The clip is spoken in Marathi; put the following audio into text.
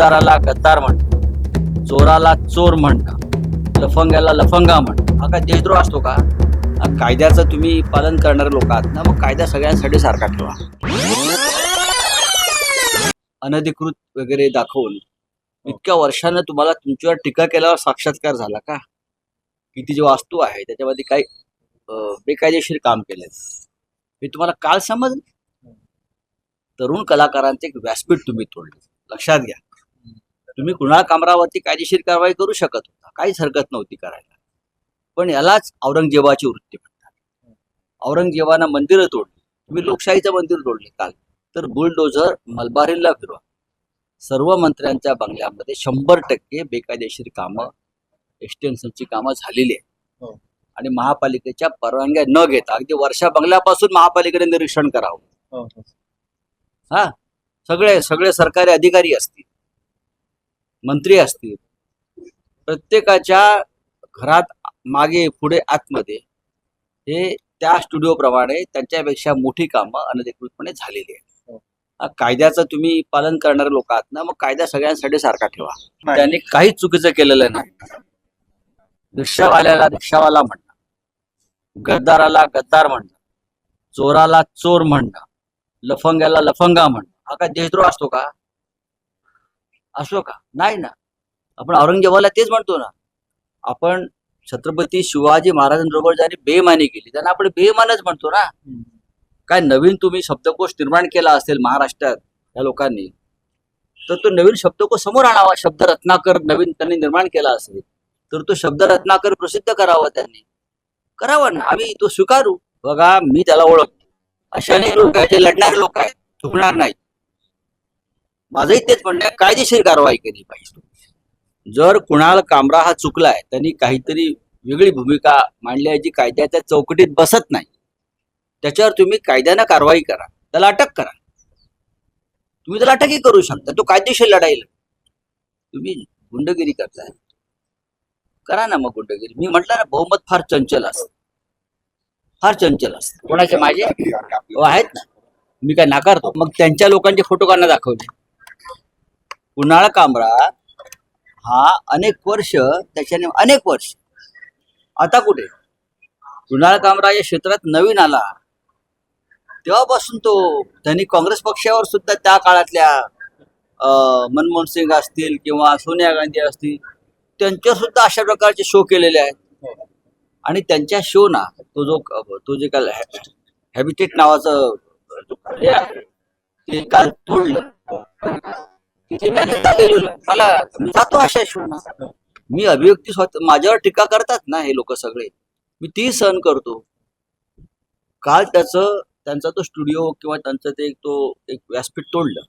गद्दाराला गद्दार म्हणतात. चोराला चोर म्हणता लफंग्याला लफंगा म्हणतात. हा काय देशद्रोह असतो का? कायद्याचं तुम्ही पालन करणारे लोक आहात ना मग कायदा सगळ्यांसाठी सारखा ठेवा. अनधिकृत वगैरे दाखवून इतक्या वर्षानं तुम्हाला तुमच्यावर टीका केल्यावर साक्षात्कार झाला का? की ती जी वास्तू आहे त्याच्यामध्ये काही बेकायदेशीर काम केले हे तुम्हाला काल समजलं? तरुण कलाकारांचे एक व्यासपीठ तुम्ही तोडले. लक्षात घ्या. तुम्ही कुणाल कामरावरती कायदेशीर कारवाई करू शकत होता. काहीच हरकत नव्हती करायला. पण यालाच औरंगजेबाची वृत्ती म्हणतात. औरंगजेबानं मंदिरं तोडली. तुम्ही लोकशाहीचं मंदिर तोडले काल. तर बुलडोझर मलबारीला फिरवा. सर्व मंत्र्यांच्या बंगल्यामध्ये शंभर टक्के बेकायदेशीर कामं एक्सटेन्शनची कामं झालेली आहेत. हो. आणि महापालिकेच्या परवानग्या न घेता अगदी वर्षा बंगल्यापासून महापालिकेने निरीक्षण करावं. हा? सगळे सगळे सरकारी अधिकारी असतील. मंत्री असतील प्रत्येकाच्या घरात मागे पुढे आतमध्ये हे त्या स्टुडिओप्रमाणे त्यांच्यापेक्षा मोठी कामं अनधिकृतपणे झालेली आहेत. हो. कायद्याचं तुम्ही पालन करणारे लोक आहात ना मग कायदा सगळ्यांसाठी सारखा ठेवा. त्यांनी काहीच चुकीचं केलेलं नाही. रिक्षावाल्याला रिक्षावाला म्हणणं गद्दाराला गद्दार म्हणणं चोराला चोर म्हणणं लफंग्याला लफंगा म्हणणं. हा काय देशद्रोह असतो का? असो का? नाही ना. आपण औरंगजेबाला तेच म्हणतो ना. आपण छत्रपती शिवाजी महाराजांबरोबर ज्यांनी बेमानी केली त्यांना आपण बेमानच म्हणतो ना. काय नवीन तुम्ही शब्दकोश निर्माण केला असेल महाराष्ट्रात या लोकांनी तर तो नवीन शब्दकोश समोर आणावा शब्द रत्नाकर नवीन त्यांनी निर्माण केला असेल तर तो शब्द रत्नाकर प्रसिद्ध करावा त्यांनी. करावा ना. आम्ही तो स्वीकारू. बघा मी त्याला ओळखतो. असे अनेक लोक आहेत जे लढणारे लोक आहेत. चुकणार नाही माझंही तेच म्हणणं आहे, कायदेशीर कारवाई केली पाहिजे. जर कुणाल कामरा हा चुकलाय त्यांनी काहीतरी वेगळी भूमिका मांडली आहे जी कायद्याच्या चौकटीत बसत नाही. त्याच्यावर तुम्ही कायद्यानं कारवाई करा त्याला अटक करा. तुम्ही त्याला अटकही करू शकता तो कायदेशीर लढाईल. तुम्ही गुंडगिरी करताय. करा ना मग गुंडगिरी. मी म्हटलं ना बहुमत फार चंचल असत. फार चंचल असत. कोणाचे माझे हो, आहेत ना. मी काय नाकारतो. मग त्यांच्या लोकांचे फोटो काढणं दाखवले कुणाळ कामरा हा अनेक वर्ष त्याच्याने अनेक वर्ष. आता कुठे? कुणाळ कांबळा या क्षेत्रात नवीन आला. तेव्हापासून तो त्यांनी काँग्रेस पक्षावर सुद्धा त्या काळातल्या अं, मनमोहन सिंग असतील किंवा सोनिया गांधी असतील त्यांच्या सुद्धा अशा प्रकारचे शो केलेले आहेत. आणि त्यांच्या शो ना तो जो तो जे काल हॅबिटेट नावाचं ते काल तोडलं. तिथे मी गेलेलो. मला जातो अशा शो मी अभिव्यक्ती स्वतः माझ्यावर टीका करतात ना हे लोक सगळे. मी ती सहन करतो. काल त्याचं त्यांचा तो स्टुडिओ किंवा त्यांचं ते तो एक व्यासपीठ तोडलं.